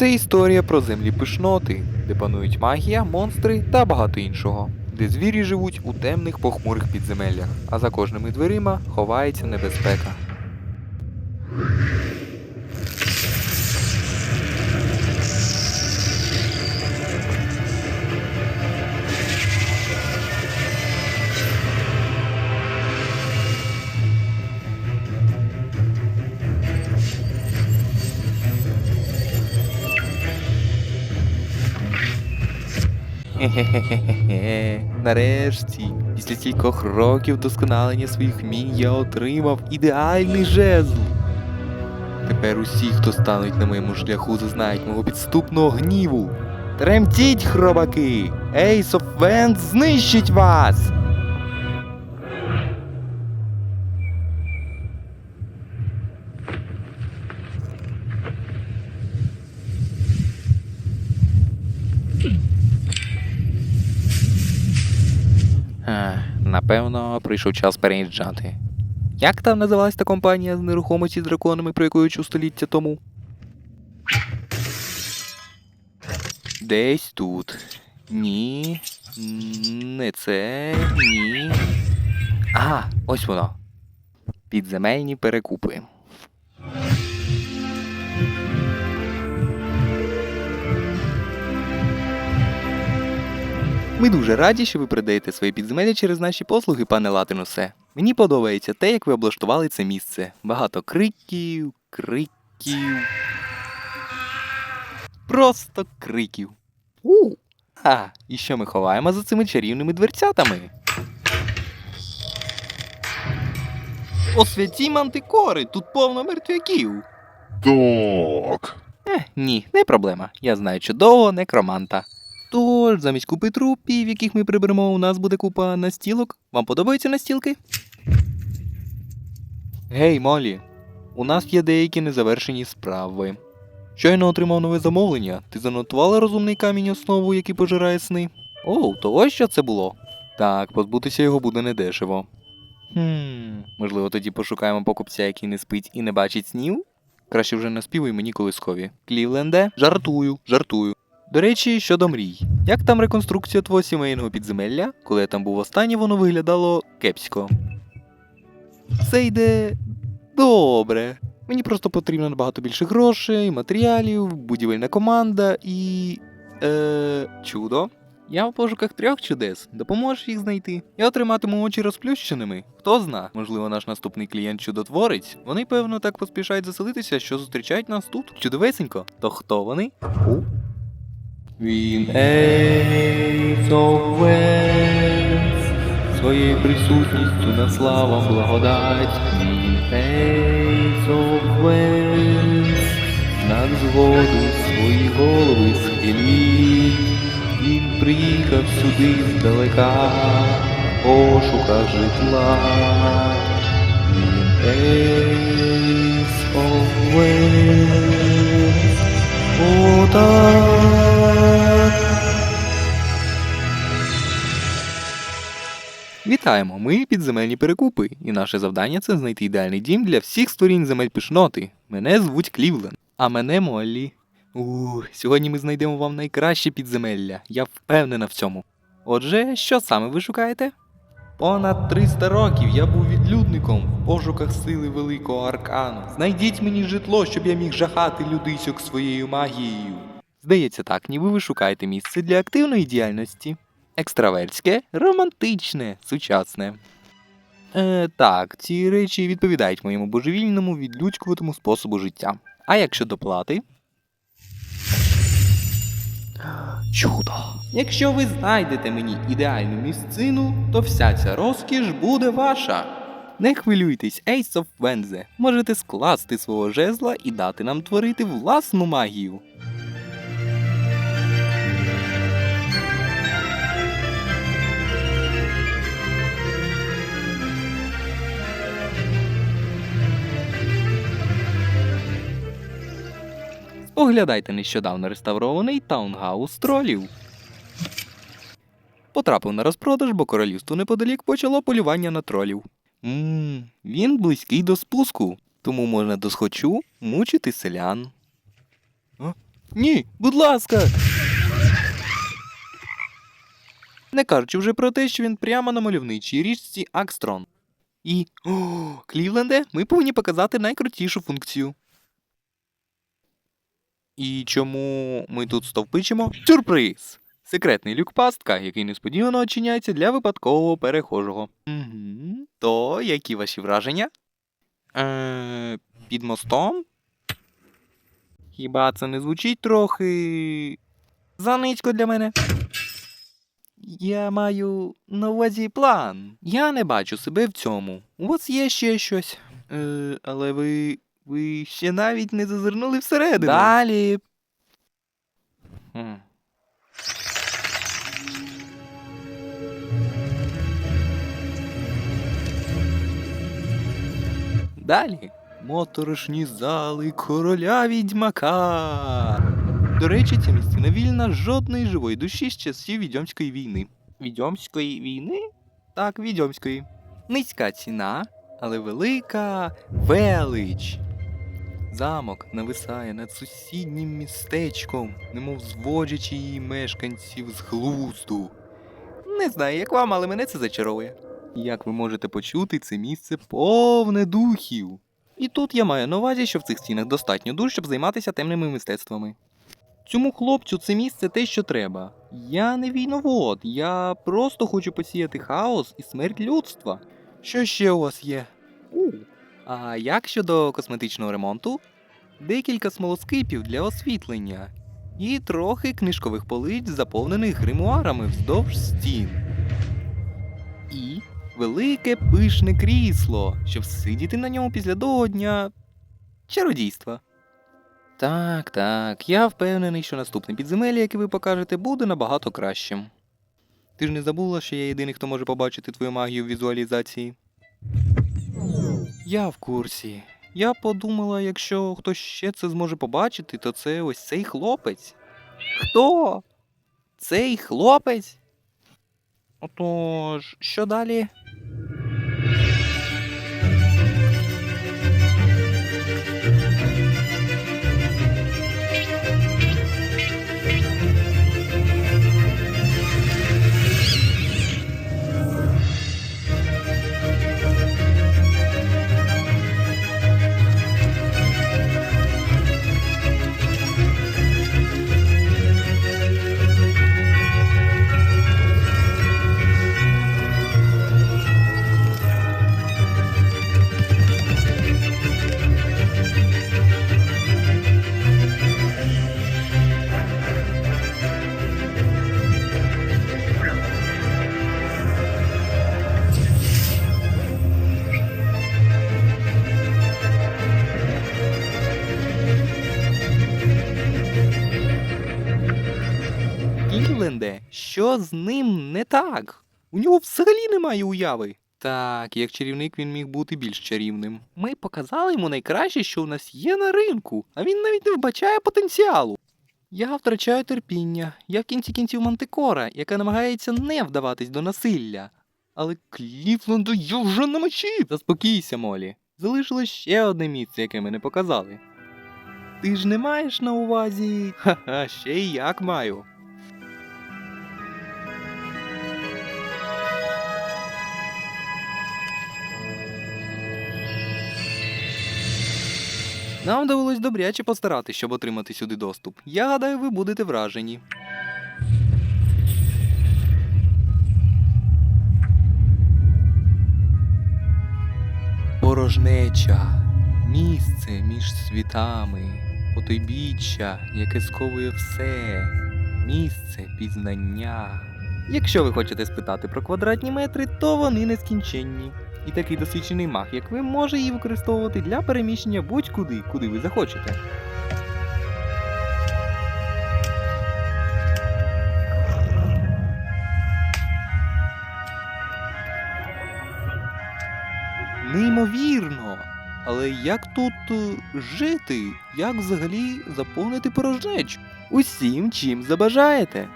Це історія про землі пишноти, де панують магія, монстри та багато іншого, де звірі живуть у темних похмурих підземеллях, а за кожними дверима ховається небезпека. Хе-хе-хе-хе. Нарешті, після кількох років досконалення своїх мінь я отримав ідеальний жезл. Тепер усі, хто стануть на моєму шляху, зазнають мого підступного гніву. Тремтіть, хробаки! Ейс of Вент знищить вас! Напевно, прийшов час переїжджати. Як там називалась та компанія з нерухомості з драконами, про яку я чув століття тому? Десь тут. Ні. Не це. Ні. Ага, ось воно. Підземельні перекупи. Ми дуже раді, що ви придаєте свої підземелля через наші послуги, пане Латинусе. Мені подобається те, як ви облаштували це місце. Багато криків, криків. Просто криків. У. А, і що ми ховаємо за цими чарівними дверцятами? О святі мантикори, тут повно мертвяків. Так. Ех, ні, не проблема. Я знаю чудового некроманта. Тож, замість купи трупів, яких ми приберемо, у нас буде купа настілок. Вам подобаються настілки? Гей, Молі, у нас є деякі незавершені справи. Щойно отримав нове замовлення. Ти занотувала розумний камінь основу, який пожирає сни? О, то ось що це було. Так, позбутися його буде недешево. Хм, можливо, тоді пошукаємо покупця, який не спить і не бачить снів? Краще вже наспівуй мені колискові. Клівленде, жартую, жартую. До речі, щодо мрій. Як там реконструкція твого сімейного підземелля? Коли я там був останній, воно виглядало кепсько. Все йде добре. Мені просто потрібно набагато більше грошей, матеріалів, будівельна команда і. Е, чудо. Я в пошуках трьох чудес. Допоможеш їх знайти. Я отриматиму очі розплющеними. Хто зна, можливо, наш наступний клієнт чудотворець. Вони, певно, так поспішають заселитися, що зустрічають нас тут. Чудовесенько. То хто вони? Він of своєю присутністю на слава благодать. Він Wens, знак згоду свої голови схиліть. Він приїхав сюди здалека, пошука житла. Він Ace of Вітаємо! Ми підземельні перекупи, і наше завдання це знайти ідеальний дім для всіх створінь земель пишноти. Мене звуть Клівлен, а мене Моллі. Ух, сьогодні ми знайдемо вам найкраще підземелля, я впевнена в цьому. Отже, що саме ви шукаєте? Понад 300 років я був відлюдником в пошуках сили великого аркану. Знайдіть мені житло, щоб я міг жахати людисьок своєю магією. Здається так, ніби ви шукаєте місце для активної діяльності. Екстравертське, романтичне, сучасне. Е, так, ці речі відповідають моєму божевільному відлюдькуватому способу життя. А як щодо плати? Чудо! Якщо ви знайдете мені ідеальну місцину, то вся ця розкіш буде ваша. Не хвилюйтесь, Ace of Вензе. Можете скласти свого жезла і дати нам творити власну магію. Оглядайте нещодавно реставрований таунгаус тролів. Потрапив на розпродаж, бо королівство неподалік почало полювання на тролів. Ммм, він близький до спуску, тому можна досхочу мучити селян. О, Ні, будь ласка. Не кажучи вже про те, що він прямо на мальовничій річці Акстрон. І. О, Клівленде, ми повинні показати найкрутішу функцію. І чому ми тут стовпичимо? Сюрприз! Секретний люк пастка, який несподівано очиняється для випадкового перехожого. Угу. То які ваші враження? Е, під мостом? Хіба це не звучить трохи. Заничко для мене? Я маю на увазі план. Я не бачу себе в цьому. У вас є ще щось. Е, але ви. Ви ще навіть не зазирнули всередину. Далі. Хм. Далі. Моторошні зали короля відьмака. До речі, ця місцина вільна жодної живої душі з часів відьомської війни. Відьомської війни? Так, відьомської. Низька ціна, але велика велич. Замок нависає над сусіднім містечком, немов зводячи її мешканців з глузду. Не знаю, як вам, але мене це зачаровує. Як ви можете почути, це місце повне духів. І тут я маю на увазі, що в цих стінах достатньо душ, щоб займатися темними мистецтвами. Цьому хлопцю це місце те, що треба. Я не війновод, я просто хочу посіяти хаос і смерть людства. Що ще у вас є? У. А як щодо косметичного ремонту? Декілька смолоскипів для освітлення і трохи книжкових полиць, заповнених гримуарами вздовж стін. І велике пишне крісло, щоб сидіти на ньому після довгого дня чародійства. Так, так, я впевнений, що наступне підземелля, яке ви покажете, буде набагато кращим. Ти ж не забула, що я єдиний, хто може побачити твою магію в візуалізації? Я в курсі. Я подумала, якщо хтось ще це зможе побачити, то це ось цей хлопець. Хто? Цей хлопець? Отож, що далі? Що з ним не так? У нього взагалі немає уяви. Так, як чарівник він міг бути більш чарівним. Ми показали йому найкраще, що у нас є на ринку, а він навіть не вбачає потенціалу. Я втрачаю терпіння. Я в кінці кінців мантикора, яка намагається не вдаватись до насилля. Але Кліфленду я вже намочив. Заспокійся, Молі. Залишилось ще одне місце, яке ми не показали. Ти ж не маєш на увазі. Ха-ха, ще й як маю. Нам довелось добряче постарати, щоб отримати сюди доступ. Я гадаю, ви будете вражені. Порожнеча, місце між світами, потойбіччя, яке сковує все, місце пізнання. Якщо ви хочете спитати про квадратні метри, то вони нескінченні. І такий досвідчений маг, як ви, може її використовувати для переміщення будь-куди, куди ви захочете. Неймовірно! Але як тут е, жити? Як взагалі заповнити порожнечу? Усім, чим забажаєте.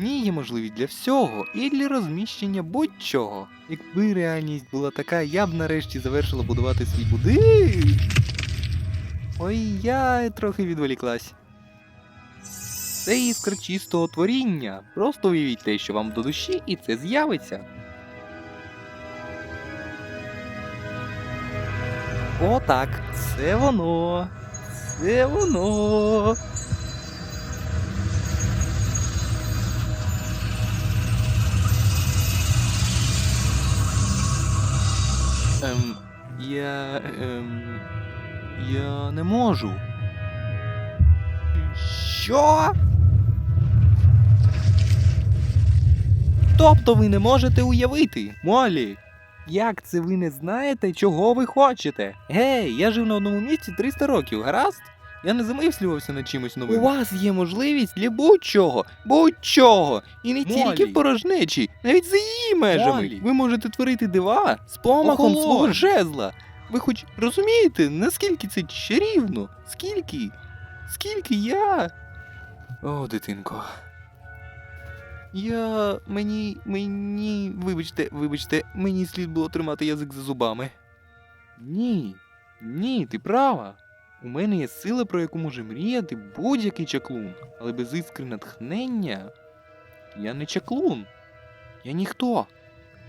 Ні, є можливість для всього і для розміщення будь-чого. Якби реальність була така, я б нарешті завершила будувати свій будинок. Ой, я трохи відволіклась. Це іскра чистого творіння. Просто уявіть те, що вам до душі, і це з'явиться. О, так, це воно. Це воно. Я. Ем, я не можу. Що? Тобто ви не можете уявити, Молі? Як це ви не знаєте, чого ви хочете? Гей, я жив на одному місці 300 років, гаразд? Я не замислювався над чимось новим. У вас є можливість для будь-чого, будь-чого. І не тільки Молі. в порожнечі, навіть за її межами. Молі. Ви можете творити дива з помахом Охолонь. свого жезла. Ви хоч розумієте, наскільки це чарівно? Скільки? Скільки я. О, дитинко. Я. мені. мені. Вибачте, вибачте, мені слід було тримати язик за зубами. Ні. Ні, ти права. У мене є сила, про яку може мріяти будь-який чаклун, але без іскри натхнення. Я не чаклун. Я ніхто.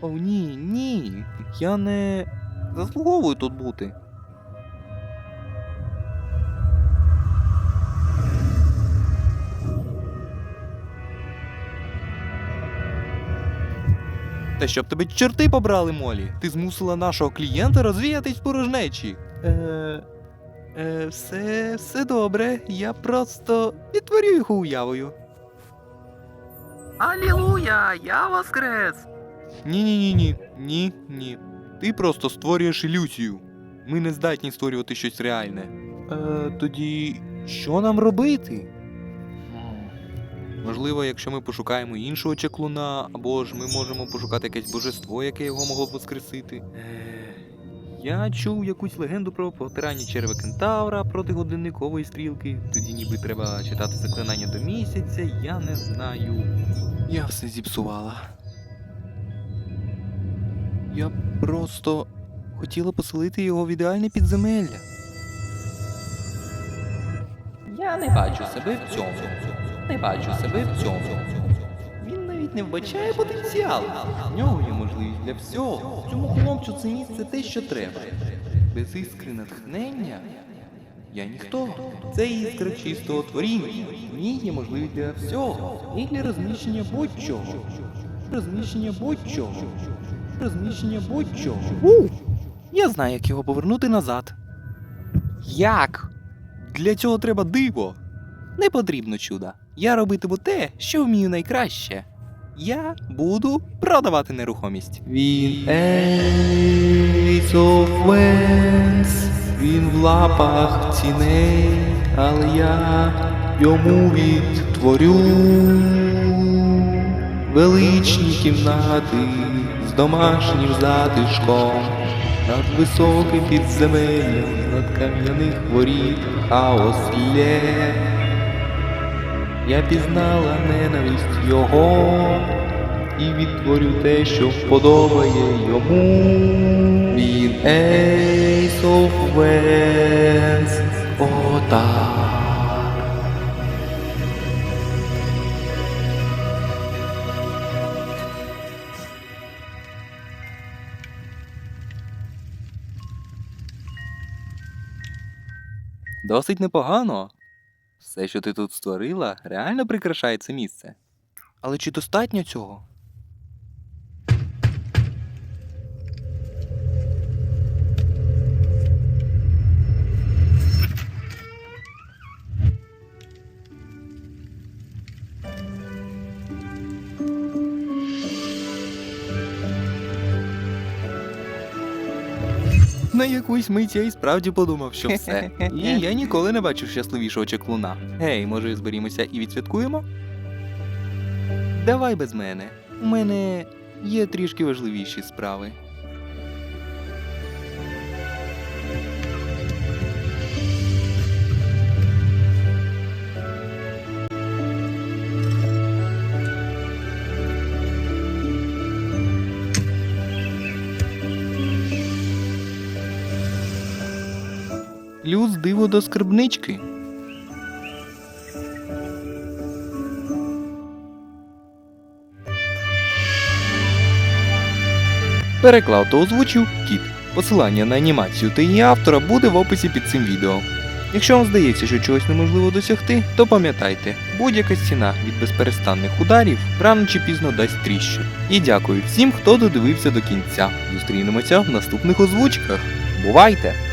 О, ні, ні. Я не заслуговую тут бути. Та щоб тебе чорти побрали, Молі. Ти змусила нашого клієнта розвіятись в порожнечі. Е, е, все, все добре. Я просто відтворю його уявою. Алілуя! Я воскрес! Ні, ні, ні, ні. Ти просто створюєш ілюзію. Ми не здатні створювати щось реальне. Е, тоді що нам робити? Можливо, якщо ми пошукаємо іншого чаклуна, або ж ми можемо пошукати якесь божество, яке його могло б воскресити. Е, Я чув якусь легенду про потирання черва кентавра проти годинникової стрілки. Тоді ніби треба читати заклинання до місяця, я не знаю. Я все зіпсувала. Я просто хотіла поселити його в ідеальне підземелля. Я не бачу себе в цьому. Не бачу себе в цьому. Він навіть не вбачає потенціал. В нього є можливість для всього. Цьому хлопцю це місце те, що треба. Без іскри натхнення я ніхто. Це іскра чистого творіння. В ній є можливість для всього. І для розміщення будь-чого. Розміщення будь-чого. Розміщення будь-чого. У! Я знаю, як його повернути назад. Як? Для цього треба диво. Не потрібно чуда. Я робитиму те, що вмію найкраще. Я буду продавати нерухомість. Він Ace of Wands, він в лапах ціней, але я йому відтворю величні кімнати домашнім затишком, над високим підземеллям, над кам'яних воріт хаос лє. Я пізнала ненависть його і відтворю те, що вподобає йому. Він Ace of Wands. О, так. Досить непогано. Все, що ти тут створила, реально прикрашає це місце. Але чи достатньо цього? На якусь мить я і справді подумав, що все. І я ніколи не бачив щасливішого чеклуна. Гей, може, зберімося і відсвяткуємо? Давай без мене. У мене є трішки важливіші справи. Плюс диво до скарбнички. Переклав та озвучив кіт. Посилання на анімацію та її автора буде в описі під цим відео. Якщо вам здається, що чогось неможливо досягти, то пам'ятайте, будь-яка стіна від безперестанних ударів рано чи пізно дасть тріщин. І дякую всім, хто додивився до кінця. Зустрінемося в наступних озвучках. Бувайте!